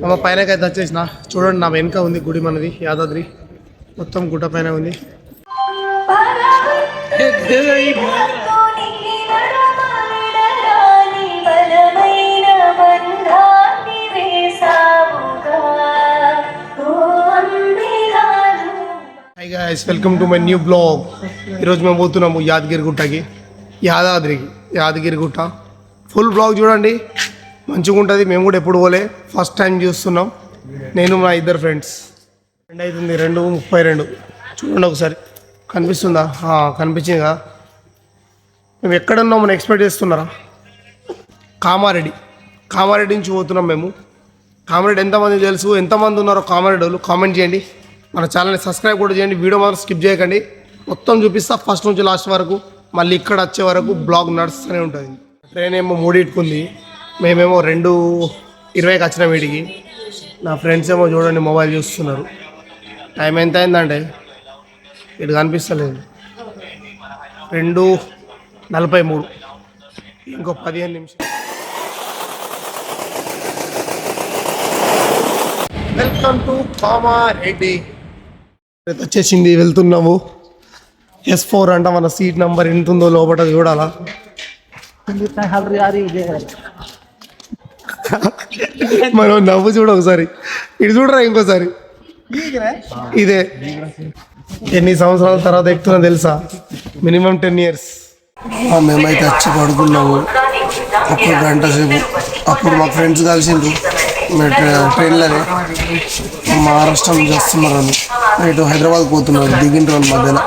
మా పైనకైతే వచ్చేసిన. చూడండి నా వెనుక ఉంది గుడి మనది యాదాద్రి. మొత్తం గుట్ట పైన ఉంది. Hi guys welcome to my new blog ఈరోజు మేము పోతున్నాము యాదగిరి గుట్టకి. యాదాద్రికి యాదగిరి గుట్ట. ఫుల్ బ్లాగ్ చూడండి. మంచిగా ఉంటుంది. మేము కూడా ఎప్పుడు పోలే. ఫస్ట్ టైం చూస్తున్నాం. నేను మా ఇద్దరు ఫ్రెండ్స్ రెండు అవుతుంది. రెండు ముప్పై రెండు. చూడండి ఒకసారి. కనిపిస్తుందా? కనిపించింది కదా మేము ఎక్కడున్నాం మనం ఎక్స్పెక్ట్ చేస్తున్నారా? కామారెడ్డి. కామారెడ్డి నుంచి పోతున్నాం మేము. కామారెడ్డి ఎంతమంది తెలుసు? ఎంతమంది ఉన్నారో కామారెడ్డి వాళ్ళు కామెంట్ చేయండి. మన ఛానల్ని సబ్స్క్రైబ్ కూడా చేయండి. వీడియో మాత్రం స్కిప్ చేయకండి. మొత్తం చూపిస్తా. ఫస్ట్ నుంచి లాస్ట్ వరకు. మళ్ళీ ఇక్కడ వచ్చే వరకు బ్లాగ్ నడుస్తూనే ఉంటుంది. ట్రైన్ ఏమో మూడింటికుంది మేమేమో రెండు ఇరవైకి వచ్చిన వీడికి. నా ఫ్రెండ్స్ ఏమో చూడండి మొబైల్ చూస్తున్నారు. టైం ఎంత అయిందంటే? ఇటు కనిపిస్తలేదు రెండు నలభై మూడు. ఇంకో పదిహేను నిమిషాలు. వెల్కమ్ టు కామారెడ్డి వచ్చేసింది వెళ్తున్నాము. ఎస్ ఫోర్ అంట మన సీట్ నెంబర్ ఎంత ఉందో లోపల చూడాలా. మనం నవ్వు చూడ ఒకసారి. ఇటు చూడరా ఇంకోసారి. ఇదే. ఎన్ని సంవత్సరాల తర్వాత ఎక్కుతున్నా తెలుసా? Minimum ten years. మేమైతే వచ్చి పడుకున్నాము. ఒక గంట సేపు. అప్పుడు మా ఫ్రెండ్స్ కలిసిండ్రు. మేము మహారాష్ట్రం ట్రైన్లోనే. మహారాష్ట్ర నుంచి ఇటు హైదరాబాద్ పోతున్నారు. దిగిండ్రు వాళ్ళ మధ్యలో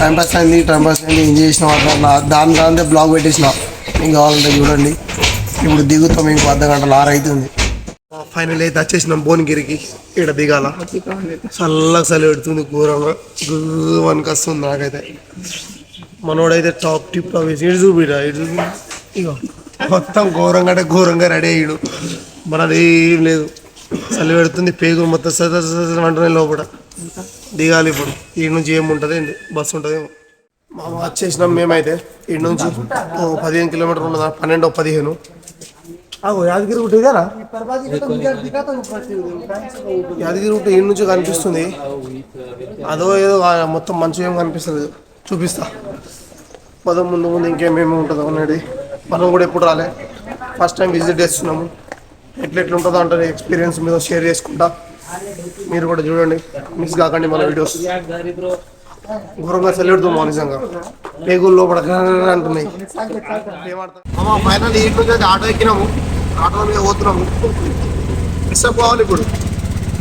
టైం పాస్ అయింది టైం పాస్ అయింది. ఏం చేసిన వాళ్ళు దాని దాంతో బ్లాగ్ పెట్టేసిన. మీకు కావాలంటే చూడండి. ఇప్పుడు దిగుతాం ఇంకో అర్ధ గంటలు ఆరు అవుతుంది ఫైనల్ అయితే వచ్చేసినాం భువనగిరికి ఇక్కడ దిగాల చల్లగా చలి పెడుతుంది ఘోరంగా గురికి వస్తుంది నాకైతే మనోడైతే టాప్ టిప్ టాప్ వేసి ఇటు చూపిరా ఇటు చూపి మొత్తం ఘోరంగా అంటే ఘోరంగా రెడీ అయ్యాడు మనది ఏం లేదు చలి పెడుతుంది పేగులు మొత్తం సద సద అంటున్నాయి లోపల దిగాలి ఇప్పుడు ఈ నుంచి ఏముంటుంది ఏంటి బస్సు ఉంటుంది మా వచ్చేసినాం మేమైతే ఈ నుంచి. ఓ పదిహేను కిలోమీటర్లు ఉన్నదా? పన్నెండు పదిహేను. యాదగిరి గుట్ట ఇదేనా? యాదగిరి గుట్ట ఈ నుంచి కనిపిస్తుంది. అదో ఏదో మొత్తం మంచిగా ఏం కనిపిస్తుంది చూపిస్తా. పదం ముందు ముందు ఇంకేమేమి ఉంటుందో అనేది. మనం కూడా ఎప్పుడు రాలే. ఫస్ట్ టైం విజిట్ చేస్తున్నాము. ఎట్లా ఎట్లా ఉంటుందో అంటే ఎక్స్పీరియన్స్ మీద షేర్ చేసుకుంటా. మీరు కూడా చూడండి. మిస్ కాకండి మన వీడియోస్ ఘోరంగా సెలవుడుతాం నిజంగా. పేగులు లోపల గరగర అంటున్నాయి ఫైనల్ ఈ నుంచి అయితే ఆటో ఎక్కినాము. ఆటో మీద పోతున్నాము. ఫ్రెష్ అప్ కావాలి ఇప్పుడు.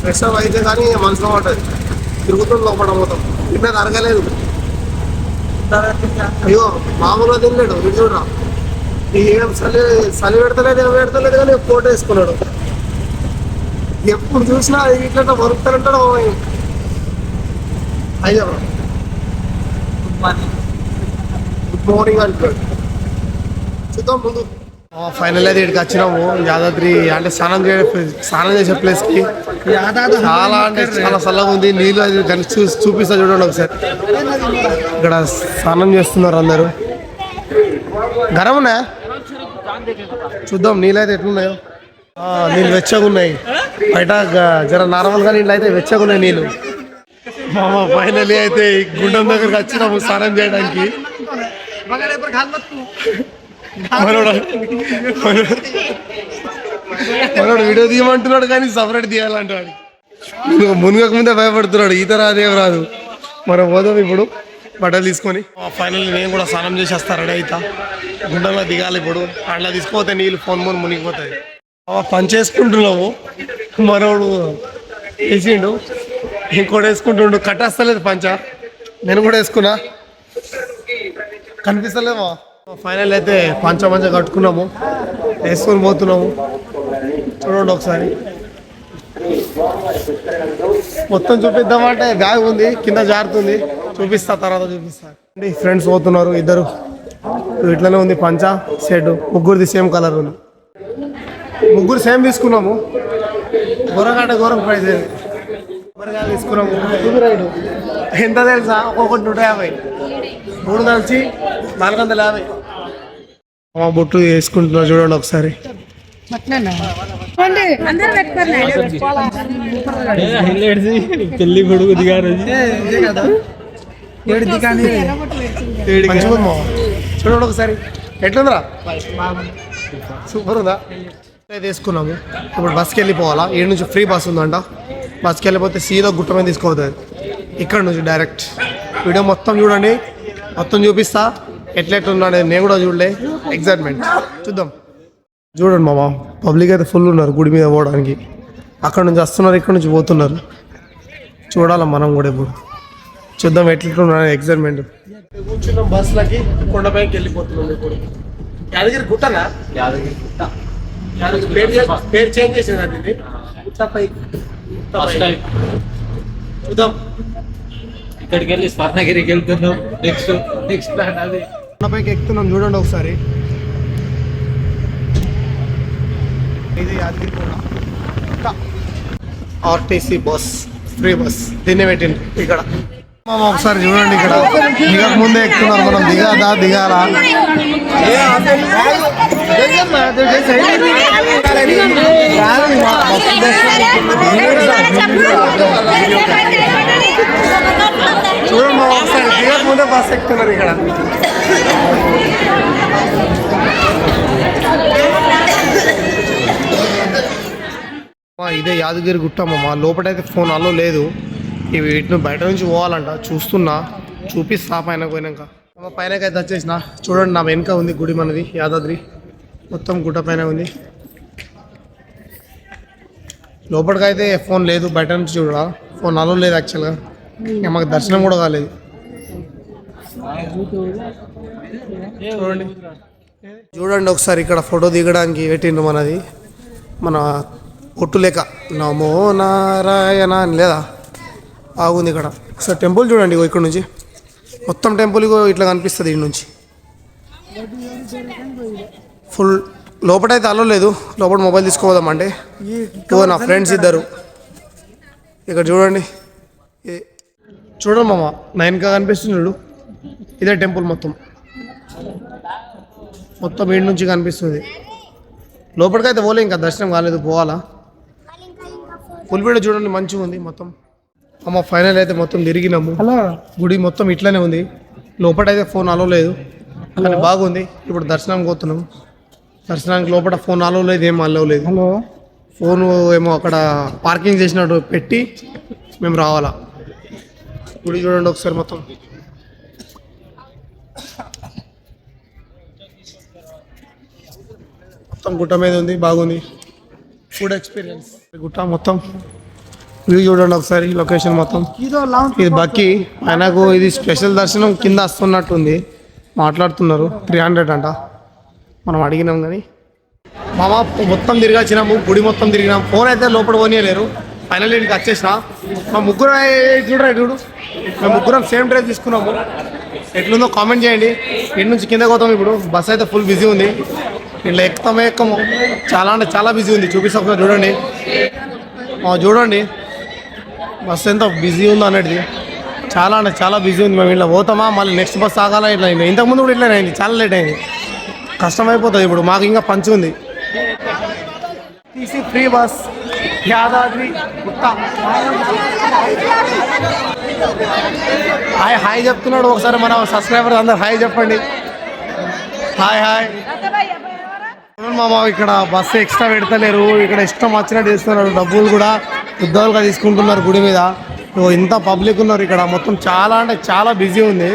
ఫ్రెష్ అప్ అయితే కానీ మనసులో ఉంటుంది తిరుగుతుంది లోపల మొత్తం ఇంకా అరగలేదు అయ్యో మామూలుగా తినలేడు. ఇది ఏం చలి చలి పెడతలేదు ఏం పెడతలేదు కానీ ఫోటో వేసుకున్నాడు. ఎప్పుడు చూసినా ఇట్లా వరుకుతారంటాడు అయ్యో. గుడ్ మార్నింగ్ అంటాడు చూద్దాం ముందు. ఫైనల్ అయితే ఇక్కడికి వచ్చినాము. యాదాద్రి అంటే స్నానం చే స్నానం చేసే ప్లేస్కి చాలా అంటే చాలా చల్లగా ఉంది. నీళ్ళు అది కనిపి చూ చూపిస్తా చూడండి ఒకసారి. ఇక్కడ స్నానం చేస్తున్నారు అందరూ. గరం ఉన్నాయా? చూద్దాం. నీళ్ళు అయితే ఎట్లున్నాయో. ఆ, నీళ్ళు వెచ్చగా ఉన్నాయి. బయట జర నార్మల్గా నీళ్ళు అయితే వెచ్చగా ఉన్నాయి నీళ్ళు. మామ ఫైనలీ అయితే గుండం దగ్గరకు వచ్చినాము స్నానం చేయడానికి. మనోడు మనోడు వీడియో తీయమంటున్నాడు కానీ సపరేట్ తీయాలంటాడు మునుగ- మునుగక ముందే భయపడుతున్నాడు ఈత రాదేం రాదు. మనం పోదాం ఇప్పుడు బట్టలు తీసుకొని. ఫైనల్ నేను కూడా స్నానం చేసి వస్తా రెడీ అవుతా. గుండంలో దిగాలి ఇప్పుడు అట్లా తీసుకుపోతే నీళ్ళు ఫోన్ ఫోన్ మునిగిపోతాయి. పని చేసుకుంటున్నావు మనోడు వేసిండు. ఇంకోటి వేసుకుంటుండు? కట్టేస్తలేదు పంచ? నేను కూడా వేసుకున్నా. కనిపిస్తలేమా. ఫైనల్ అయితే పంచ మంచ కట్టుకున్నాము. వేసుకొని పోతున్నాము. చూడండి ఒకసారి. మొత్తం చూపిద్దామంటే బ్యాగ్ ఉంది కింద జారుతుంది చూపిస్తా తర్వాత చూపిస్తా. అండి ఫ్రెండ్స్ పోతున్నారు ఇద్దరు. ఇట్లనే ఉంది పంచ షెడ్. ముగ్గురిది సేమ్ కలర్ ఉంది. ముగ్గురు సేమ్ తీసుకున్నాము. గొర్రగడ్డ ఘోరం ప్రైజ్ తీసుకున్నాము రైడు ఎంత తెలుసా? ఒక్కొక్కటి నూట యాభై. మూడు కలిసి నాలుగు వందల యాభై. మా బొట్టు వేసుకుంటున్నా చూడండి ఒకసారి. కొడుకు దిగారు చూడండి ఒకసారి. ఎట్లుందిరా? సూపర్ ఉందా? అయితే తీసుకున్నాము ఇప్పుడు బస్కి వెళ్ళిపోవాలా? ఏడు నుంచి ఫ్రీ బస్ ఉందంట. బస్కి వెళ్ళిపోతే సీదా గుట్ట మీద తీసుకోవద్దు. ఇక్కడ నుంచి డైరెక్ట్ వీడియో మొత్తం చూడండి. మొత్తం చూపిస్తా. ఎట్లెట్లున్నా అనేది నేను కూడా చూడలే. ఎగ్జైట్మెంట్ చూద్దాం. చూడండి మామ. పబ్లిక్ అయితే ఫుల్ ఉన్నారు గుడి మీద పోవడానికి. అక్కడ నుంచి వస్తున్నారు ఇక్కడ నుంచి పోతున్నారు. చూడాలి మనం కూడా ఇప్పుడు. చూద్దాం ఎట్లున్నారు ఎగ్జైట్మెంట్ కూర్చున్నాం బస్సులకి కొండపైకి వెళ్ళిపోతున్నాం ఇప్పుడు. యాదగిరి గుట్టనా? యాదగిరి చే- పేరు చేంజ్ చేసిందండి ఇది గుట్టపై ఫస్ట్ టైం చూద్దాం. ఇక్కడికి వెళ్ళి స్వర్ణగిరికి వెళ్తున్నాం. నెక్స్ట్ నెక్స్ట్ ప్లాన్ అది. కొండపైకి ఎక్కుతున్నాం చూడండి ఒకసారి. ఇది యాదగిరి కొండ ఆర్టీసీ బస్ ఫ్రీ బస్ దీన్నే పెట్టింది ఇక్కడ. మామ ఒకసారి చూడండి ఇక్కడ. దిగక ముందే ఎక్కుతున్నారు మనం. దిగాదా దిగాలా చూడండి మామ ఒకసారి ముందే బస్ ఎక్కుతున్నారు ఇక్కడ. ఇదే యాదగిరి గుట్టమ్మ అమ్మమ్మ లోపలైతే ఫోన్ అలో లేదు. ఇవి వీటిని బయట నుంచి పోవాలంట చూస్తున్నా చూపిస్తా పైన పోయినాక. అమ్మ పైనకైతే వచ్చేసిన. చూడండి నా వెనుక ఉంది గుడి మనది యాదాద్రి. మొత్తం గుట్ట పైన ఉంది. లోపలికైతే ఫోన్ లేదు బయట నుంచి చూడ ఫోన్ అలో లేదు యాక్చువల్గా ఇంకా మాకు దర్శనం కూడా కాలేదు. చూడండి. చూడండి ఒకసారి ఇక్కడ ఫోటో దిగడానికి పెట్టిండు మనది. మన ఒట్టు లేక. నమో నారాయణ అని లేదా? బాగుంది ఇక్కడ. ఒకసారి టెంపుల్ చూడండి ఇగో ఇక్కడ నుంచి. మొత్తం టెంపుల్ ఇట్లా కనిపిస్తుంది ఇటు నుంచి. ఫుల్ లోపలైతే అలో లేదు లోపల మొబైల్ తీసుకోదాం అంటే. ఇగో నా ఫ్రెండ్స్ ఇద్దరు. ఇక్కడ చూడండి. చూడండి మామ. నైన్గా కనిపిస్తుంది చూడు. ఇదే టెంపుల్ మొత్తం. మొత్తం వీడి నుంచి కనిపిస్తుంది. లోపలికైతే పోలే ఇంకా దర్శనం కాలేదు పోవాలా? పులిపేట చూడండి మంచిగా ఉంది మొత్తం. అమ్మ ఫైనల్ అయితే మొత్తం తిరిగినాము. గుడి మొత్తం ఇట్లనే ఉంది. లోపలైతే ఫోన్ అలో లేదు. కానీ బాగుంది. ఇప్పుడు దర్శనానికి పోతున్నాం. దర్శనానికి లోపల ఫోన్ అలో లేదు ఏం అలో లేదు. హలో. ఫోన్ ఏమో అక్కడ పార్కింగ్ చేసినట్టు పెట్టి మేము రావాలా. గుడి చూడండి ఒకసారి మొత్తం. మొత్తం గుట్ట మీద ఉంది బాగుంది. ఫుడ్ ఎక్స్పీరియన్స్ గుట్ట మొత్తం వ్యూ చూడండి ఒకసారి లొకేషన్ మొత్తం. ఇది బక్కి. ఆయనకు ఇది స్పెషల్ దర్శనం కింద వస్తున్నట్టుంది. మాట్లాడుతున్నారు. త్రీ హండ్రెడ్ అంట. మనం అడిగినాం కానీ. మామ మొత్తం తిరిగొచ్చినాము గుడి మొత్తం తిరిగినాం ఫోన్ అయితే లోపల పోనీయలేరు. ఫైనల్ ఇంటికి వచ్చేసిన. మా ముగ్గురు చూడరా చూడు. మేము ముగ్గురం సేమ్ డ్రెస్ తీసుకున్నాము. ఎట్లుందో కామెంట్ చేయండి. ఇటు నుంచి కిందకి పోతాం ఇప్పుడు. బస్ అయితే ఫుల్ బిజీ ఉంది. ఇట్లా ఎక్కుతామే ఎక్కము చాలా అంటే చాలా బిజీ ఉంది. చూపిస్తా ఒకసారి చూడండి. చూడండి. బస్ ఎంత బిజీ ఉందో అనేది చాలా అంటే చాలా బిజీ ఉంది. మేము ఇట్లా పోతామా? మళ్ళీ నెక్స్ట్ బస్ ఆగాలా? ఇట్లా అయింది. ఇంతకుముందు కూడా ఇట్లా అయింది. చాలా లేట్ అయింది. కష్టమైపోతుంది ఇప్పుడు. మాకు ఇంకా పంచి ఉంది. ఫ్రీ బస్ యాదాద్రి గుట్ట. హాయ్ హాయ్ చెప్తున్నాడు. ఒకసారి మన సబ్స్క్రైబర్ అందరు హాయ్ చెప్పండి. Hi hi. మామ ఇక్కడ బస్సు ఎక్స్ట్రా పెడతలేరు. ఇక్కడ ఇష్టం వచ్చినట్టు చేస్తున్నారు. డబ్బులు కూడా ఉద్యోగాలుగా తీసుకుంటున్నారు గుడి మీద. ఓ ఇంత పబ్లిక్ ఉన్నారు ఇక్కడ. మొత్తం చాలా అంటే చాలా బిజీ ఉంది.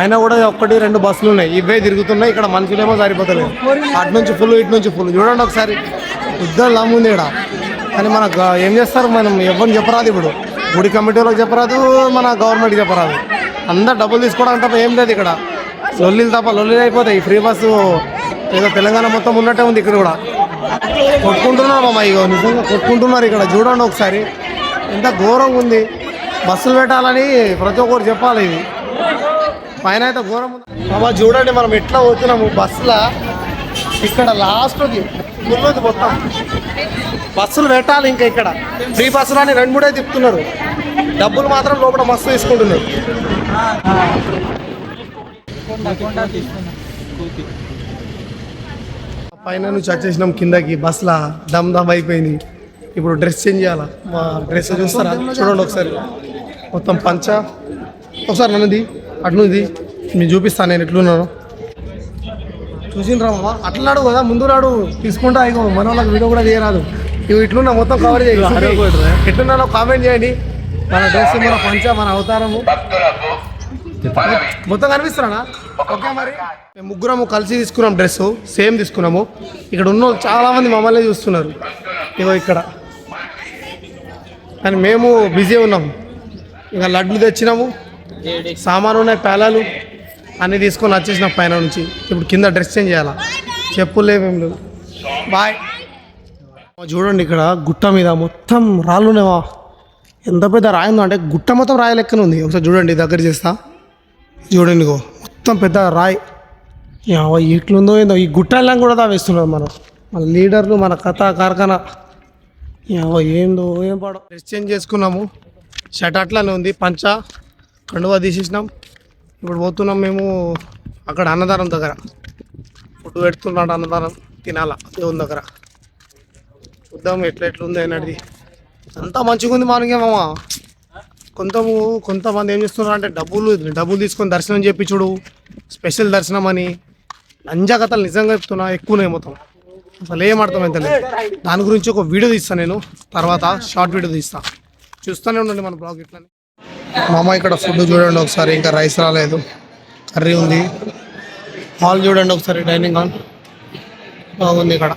అయినా కూడా ఒకటి రెండు బస్సులు ఉన్నాయి. ఇవే తిరుగుతున్నాయి. ఇక్కడ మనుషులేమో సరిపోతలేదు. అటు నుంచి ఫుల్ ఇటు నుంచి ఫుల్ చూడండి ఒకసారి. ఉద్యోగాలు నమ్ముంది ఇక్కడ. కానీ మన ఏం చేస్తారు మనం? ఎవరిని చెప్పరాదు ఇప్పుడు. గుడి కమిటీ వాళ్ళకి చెప్పరాదు మన గవర్నమెంట్ చెప్పరాదు. అందరు డబ్బులు తీసుకోవడానికి తప్ప ఏం లేదు ఇక్కడ. లొల్లిలు తప్ప లొల్లిలు అయిపోతాయి. ఫ్రీ బస్సు ఏదో తెలంగాణ మొత్తం ఉన్నట్టే ఉంది ఇక్కడ కూడా. కొట్టుకుంటున్నారు మామ ఇగో నిజంగా కొట్టుకుంటున్నారు ఇక్కడ. చూడండి ఒకసారి. ఎంత ఘోరంగా ఉంది. బస్సులు పెట్టాలని ప్రతి ఒక్కరు చెప్పాలి ఇది. పైన అయితే ఘోరం బాబా చూడండి మనం ఎట్లా పోతున్నాము బస్సులో. ఇక్కడ లాస్ట్కి ఫుల్ ఉంది మొత్తం. బస్సులు పెట్టాలి ఇంకా ఇక్కడ. ఫ్రీ బస్సులు అని రెండు మూడే తిప్పుతున్నారు. డబ్బులు మాత్రం లోపల మస్తు తీసుకుంటున్నారు పైన నుంచి వచ్చేసినాం కిందకి బస్లా దమ్ దమ్ అయిపోయింది. ఇప్పుడు డ్రెస్ చేంజ్ చేయాలా? మా డ్రెస్ చూస్తారా? చూడండి ఒకసారి. మొత్తం పంచ. ఒకసారి నన్నది అటునుంది. మీకు చూపిస్తాను నేను ఎట్లున్నాను. చూసిండ్రా మామ? అట్లా నాడు కదా ముందు నాడు తీసుకుంటా ఇగో మన వాళ్ళకి వీడియో కూడా చేయరాదు ఇవి ఇట్లున్నా మొత్తం కవర్ చేయండి ఎట్లున్నానో కామెంట్ చేయండి. మన డ్రెస్ మన పంచ మన అవతారము. మొత్తం కనిపిస్తున్నానా? ఓకే మరి. మేము ముగ్గురము కలిసి తీసుకున్నాం డ్రెస్ సేమ్ తీసుకున్నాము. ఇక్కడ ఉన్న చాలా మంది మమ్మల్ని చూస్తున్నారు. ఇగో ఇక్కడ. కానీ మేము బిజీ ఉన్నాము ఇక లడ్లు తెచ్చినాము సామాను ఉన్నాయి పేలాలు అన్నీ తీసుకొని వచ్చేసిన పైన నుంచి. ఇప్పుడు కింద డ్రెస్ చేంజ్ చేయాలా? చెప్పులు లేవేం లేవు. బాయ్ చూడండి ఇక్కడ గుట్ట మీద మొత్తం రాళ్ళు ఉన్నావా ఎంత పెద్ద రాయిందో అంటే గుట్ట మొత్తం రాయి లెక్కన ఉంది. ఒకసారి చూడండి దగ్గర చేస్తా. చూడండి గో మొత్తం పెద్ద రాయి. ఎట్లుందో ఏందో ఈ గుట్టెల్లం కూడా దా వేస్తున్నారు మనం. మన లీడర్లు మన కథ కార్ఖానా. యావ ఏందో ఏం పడో. డ్రెస్ చేంజ్ చేసుకున్నాము. షర్ట్ అట్లానే ఉంది పంచ. కండువా తీసేసినాం. ఇప్పుడు పోతున్నాం మేము అక్కడ అన్నదానం దగ్గర. ఫుడ్ పెడుతున్నాడు అన్నదానం తినాలా దేవుని దగ్గర. చూద్దాం ఎట్లా ఎట్లుందో అన్నది అంతా మంచిగా ఉంది మనకే కొంత కొంతము కొంతమంది ఏం చేస్తున్నారు అంటే డబ్బులు డబ్బులు తీసుకొని దర్శనం చేయించుడు స్పెషల్ దర్శనం అని. లంజా కథలు నిజంగా చెప్తున్నా ఎక్కువనే మొత్తం. అసలు ఏం అర్థమైతే దాని గురించి ఒక వీడియో తీస్తాను నేను. తర్వాత షార్ట్ వీడియో తీస్తా. చూస్తూనే ఉండండి మన బ్లాగ్ ఇట్లా మామ ఇక్కడ ఫుడ్ చూడండి ఒకసారి. ఇంకా రైస్ రాలేదు. కర్రీ ఉంది. హాల్ చూడండి ఒకసారి డైనింగ్ హాల్ బాగుంది ఇక్కడ.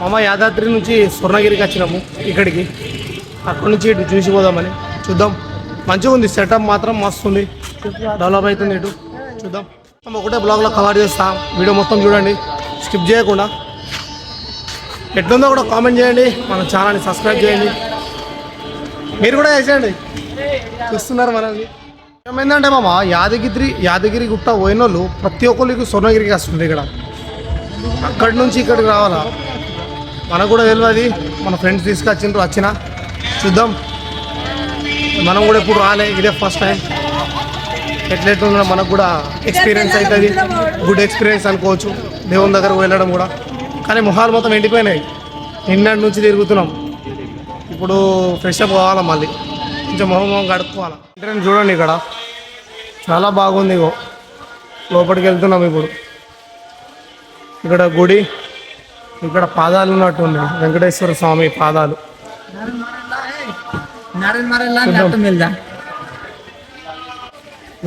మామ యాదాద్రి నుంచి స్వర్ణగిరికి వచ్చినాము ఇక్కడికి. అక్కడి నుంచి ఇటు చూసి పోదామని. చూద్దాం. మంచిగా ఉంది. సెటప్ మాత్రం మస్తు ఉంది. డెవలప్ అవుతుంది ఇటు. చూద్దాం. మేము ఒకటే బ్లాగ్లో కవర్ చేస్తాం. వీడియో మొత్తం చూడండి. స్కిప్ చేయకుండా. ఎట్లుందో కూడా కామెంట్ చేయండి. మన ఛానల్ని సబ్స్క్రైబ్ చేయండి. మీరు కూడా చేసేయండి. చూస్తున్నారు మనల్ని. ఏమైందంటే మామ యాదగిరి యాదగిరి గుట్ట పోయిన వాళ్ళు ప్రతి ఒక్కరికి స్వర్ణగిరికి వస్తుంది ఇక్కడ. అక్కడి నుంచి ఇక్కడికి రావాలా? మనకు కూడా తెలియదు మన ఫ్రెండ్స్ తీసుకొచ్చిండ్రు వచ్చిన. చూద్దాం. మనం కూడా ఎప్పుడు రాలే ఇదే ఫస్ట్ టైం ఎట్లెట్లున్నా మనకు కూడా ఎక్స్పీరియన్స్ అవుతుంది గుడ్ ఎక్స్పీరియన్స్ అనుకోవచ్చు. దేవుని దగ్గరకు వెళ్ళడం కూడా. కానీ మొహాలు మొత్తం ఎండిపోయినాయి. నిన్నటి నుంచి తిరుగుతున్నాం. ఇప్పుడు ఫ్రెష్ అప్ కావాలా మళ్ళీ? కొంచెం మొహం మొహం కడుక్కోవాలా? ఎంట్రెన్స్ చూడండి ఇక్కడ. చాలా బాగుంది ఇగో. లోపలికి వెళ్తున్నాం ఇప్పుడు. ఇక్కడ గుడి ఇక్కడ పాదాలు ఉన్నట్టు ఉంది వెంకటేశ్వర స్వామి పాదాలు.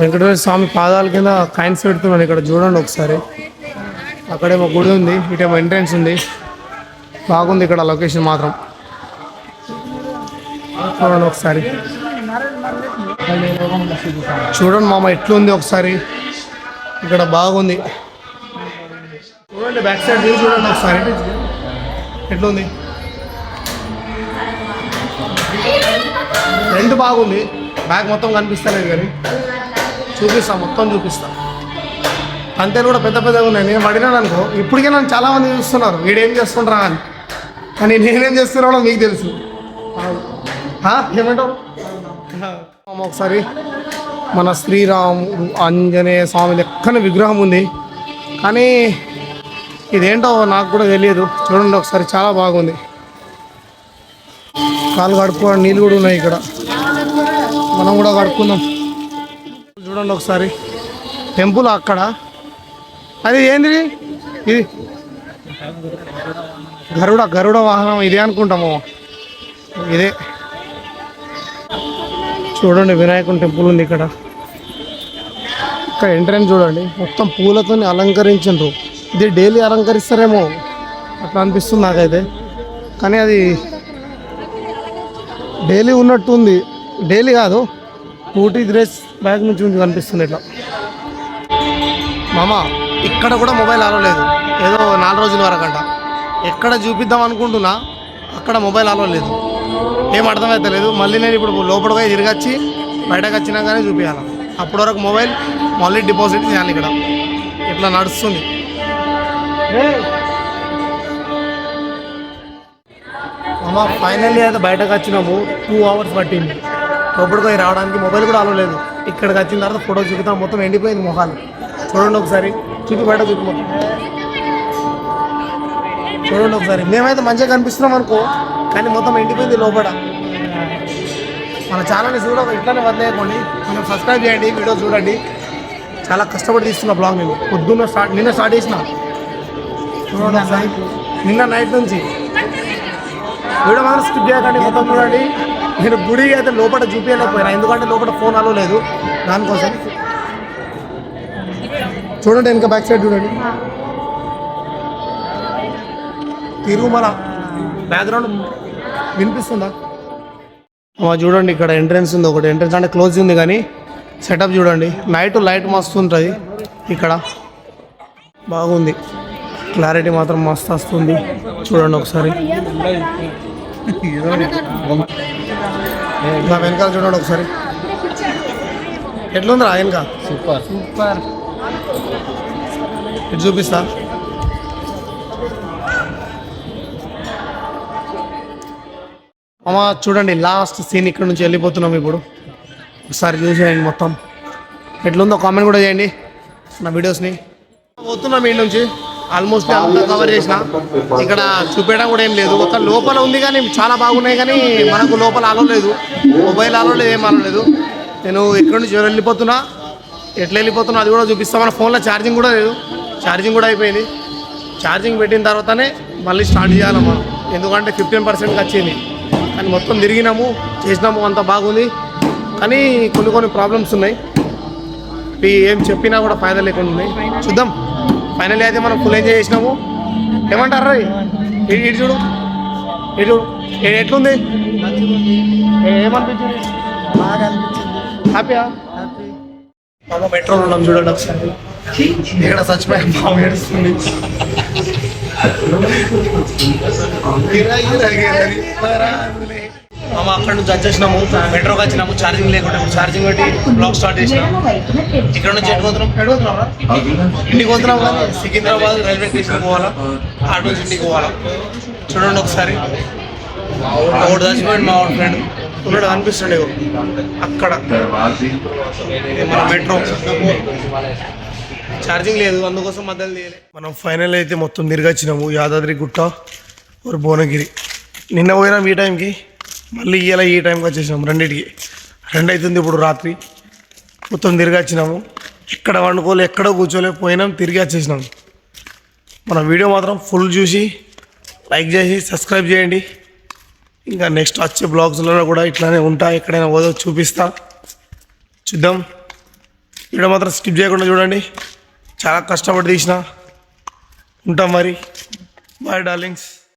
వెంకటేశ్వర స్వామి పాదాల కింద కాయిన్స్ పెడుతున్నాను ఇక్కడ. చూడండి ఒకసారి. అక్కడేమో గుడి ఉంది ఇటేమో ఎంట్రెన్స్ ఉంది. బాగుంది ఇక్కడ లొకేషన్ మాత్రం. చూడండి ఒకసారి. చూడండి మామ ఎట్లుంది ఒకసారి? ఇక్కడ బాగుంది. చూడండి బ్యాక్ సైడ్ వ్యూ చూడండి ఒకసారి. ఎట్లుంది? ఫ్రంట్ బాగుంది. బ్యాక్ మొత్తం కనిపిస్తలేదు కానీ. చూపిస్తా మొత్తం చూపిస్తా. అంతేలు కూడా పెద్ద పెద్దగా ఉన్నాయి. నేను పడినాను అనుకో. ఇప్పటికే నన్ను చాలామంది చూస్తున్నారు. వీడేం చేస్తుంటారా అని. కానీ నేనేం చేస్తున్నానో మీకు తెలుసు. ఏమంటారు ఏమంటావు? అమ్మ ఒకసారి మన శ్రీరాముడు ఆంజనేయ స్వామి లెక్కన విగ్రహం ఉంది. కానీ ఇదేంటో నాకు కూడా తెలియదు. చూడండి ఒకసారి చాలా బాగుంది. కాలు కడుపు నీళ్ళు కూడా ఉన్నాయి ఇక్కడ. మనం కూడా కడుక్కుందాం. చూడండి ఒకసారి. టెంపుల్ అక్కడ. అది ఏంది? ఇది గరుడ గరుడ వాహనం ఇదే అనుకుంటాము. ఇదే. చూడండి వినాయకుని టెంపుల్ ఉంది ఇక్కడ. ఇక్కడ ఎంట్రన్స్ చూడండి. మొత్తం పూలతో అలంకరించండు ఇది డైలీ అలంకరిస్తారేమో అట్లా అనిపిస్తుంది నాకైతే. కానీ అది డైలీ ఉన్నట్టు ఉంది. డైలీ కాదు టూ టీ డ్రెస్ బ్యాగ్ నుంచి నుంచి కనిపిస్తుంది ఇట్లా. మామ ఇక్కడ కూడా మొబైల్ అలవలేదు ఏదో నాలుగు రోజుల వరకు అంట ఎక్కడ చూపిద్దాం అనుకుంటున్నా అక్కడ మొబైల్ అలవలేదు ఏం అర్థమవుతలేదు లేదు. మళ్ళీ నేను ఇప్పుడు లోపలికి తిరిగొచ్చి బయటకు వచ్చినాకనే చూపించాలి అప్పటి వరకు మొబైల్ మళ్ళీ డిపాజిట్ చేయాలి ఇక్కడ. ఇట్లా నడుస్తుంది. అమ్మ ఫైనల్లీ అయితే బయటకు వచ్చినాము. టూ అవర్స్ పట్టింది. లోపలికి పోయి రావడానికి మొబైల్ కూడా అలవలేదు ఇక్కడికి వచ్చిన తర్వాత ఫోటో చూపుతాం మొత్తం ఎండిపోయింది మొహాలు. చూడండి ఒకసారి. చూపి బయట చూపి మొత్తం. చూడండి ఒకసారి. మేమైతే మంచిగా కనిపిస్తున్నాం అనుకో. కానీ మొత్తం ఎండిపోయింది లోపల. మన ఛానల్ని చూడ ఇట్లానే వదిలేయకండి మనం సబ్స్క్రైబ్ చేయండి వీడియో చూడండి. చాలా కష్టపడి తీస్తున్న బ్లాగ్ నేను. పొద్దున్న స్టార్ట్ నిన్న స్టార్ట్ చేసిన. నిన్న నైట్ నుంచి. వీడియో మాత్రం స్కిప్ చేయకండి మొత్తం చూడండి. నేను గుడి అయితే లోపల చూపించలేకపోయినా. ఎందుకంటే లోపల ఫోన్ అలో లేదు. దానికోసం. చూడండి ఇంకా బ్యాక్ సైడ్ చూడండి. తిరుమల. బ్యాక్గ్రౌండ్ వినిపిస్తుందా? చూడండి ఇక్కడ ఎంట్రన్స్ ఉంది ఒకటి ఎంట్రన్స్ అంటే క్లోజ్ ఉంది కానీ సెటప్ చూడండి. నైట్ లైట్ మస్తు ఉంటుంది ఇక్కడ. బాగుంది. క్లారిటీ మాత్రం మస్తు వస్తుంది. చూడండి ఒకసారి. నా వెనకాల చూడండి ఒకసారి. ఎట్లుందిరా వెనక? సూపర్. సూపర్. ఇటు చూపిస్తా. అమ్మ చూడండి లాస్ట్ సీన్ ఇక్కడ నుంచి వెళ్ళిపోతున్నాం ఇప్పుడు. ఒకసారి చూసేయండి మొత్తం. ఎట్లుందో కామెంట్ కూడా చేయండి నా వీడియోస్ని పోతున్నాం ఈ నుంచి. ఆల్మోస్ట్ అంతా కవర్ చేసిన. ఇక్కడ చూపించడం కూడా ఏం లేదు. ఒక లోపల ఉంది కానీ చాలా బాగున్నాయి కానీ మనకు లోపల అలవలేదు మొబైల్ అలవలేదు ఏం అలవ లేదు. నేను ఇక్కడ నుంచి వెళ్ళిపోతున్నా ఎట్లా వెళ్ళిపోతున్నా అది కూడా చూపిస్తాం. మన ఫోన్లో ఛార్జింగ్ కూడా లేదు. ఛార్జింగ్ కూడా అయిపోయింది. ఛార్జింగ్ పెట్టిన తర్వాతనే మళ్ళీ స్టార్ట్ చేయాలి మనం. ఎందుకంటే ఫిఫ్టీన్ పర్సెంట్కి వచ్చింది. కానీ మొత్తం తిరిగినాము చేసినాము అంత బాగుంది. కానీ కొన్ని కొన్ని ప్రాబ్లమ్స్ ఉన్నాయి. ఏం చెప్పినా కూడా ఫైదా లేకుండా ఉన్నాయి. చూద్దాం. ఫైనల్లీ అయితే మనం ఫుల్ ఎంజాయ్ చేసినాము. ఏమంటారు రా? ఇటు చూడు. ఇటు చూడు. ఎట్లుంది? ఏమనిపించింది? బాగా హ్యాపీయా మెట్రోలో ఉన్నాం చూడండి ఒకసారి. ఇక్కడ చచ్చిపోయా? మామ ఏడుస్తుంది. మేము అక్కడ నుంచి వచ్చేసినాము. మెట్రోకి వచ్చినాము. ఛార్జింగ్ లేకుండా ఛార్జింగ్ పెట్టి బ్లాక్ స్టార్ట్ చేసినాము ఇక్కడ నుంచి ఎటు పోతున్నాం? ఎటు పోతున్నాం ఇంటికి పోతున్నాం కానీ సికింద్రాబాద్ రైల్వే స్టేషన్ పోవాలా? ఆడ నుంచి ఇంటికి పోవాలా? చూడండి ఒకసారి. ఒకటి చచ్చిపోయింది మా వాడు ఫ్రెండ్ ఉన్నాడు అనిపిస్తుండే అక్కడ. మన మెట్రో. ఛార్జింగ్ లేదు అందుకోసం మధ్యలో తీయలే మనం ఫైనల్ అయితే మొత్తం తిరిగొచ్చినాము. యాదాద్రి గుట్ట ఒక భువనగిరి. నిన్న పోయినాం ఈ టైంకి మళ్ళీ ఇవాళ ఈ టైంకి వచ్చేసినాం రెండింటికి. రెండు అవుతుంది ఇప్పుడు రాత్రి. మొత్తం తిరిగి వచ్చినాము ఎక్కడ వండుకోలే ఎక్కడ కూర్చోలే పోయినాం తిరిగి వచ్చేసినాం. మన వీడియో మాత్రం ఫుల్ చూసి లైక్ చేసి సబ్స్క్రైబ్ చేయండి. ఇంకా నెక్స్ట్ వచ్చే బ్లాగ్స్లో కూడా ఇట్లానే ఉంటా ఎక్కడైనా పోదో చూపిస్తా. చూద్దాం. వీడియో మాత్రం స్కిప్ చేయకుండా చూడండి. చాలా కష్టపడి తీసిన. ఉంటాం మరి. Bye darlings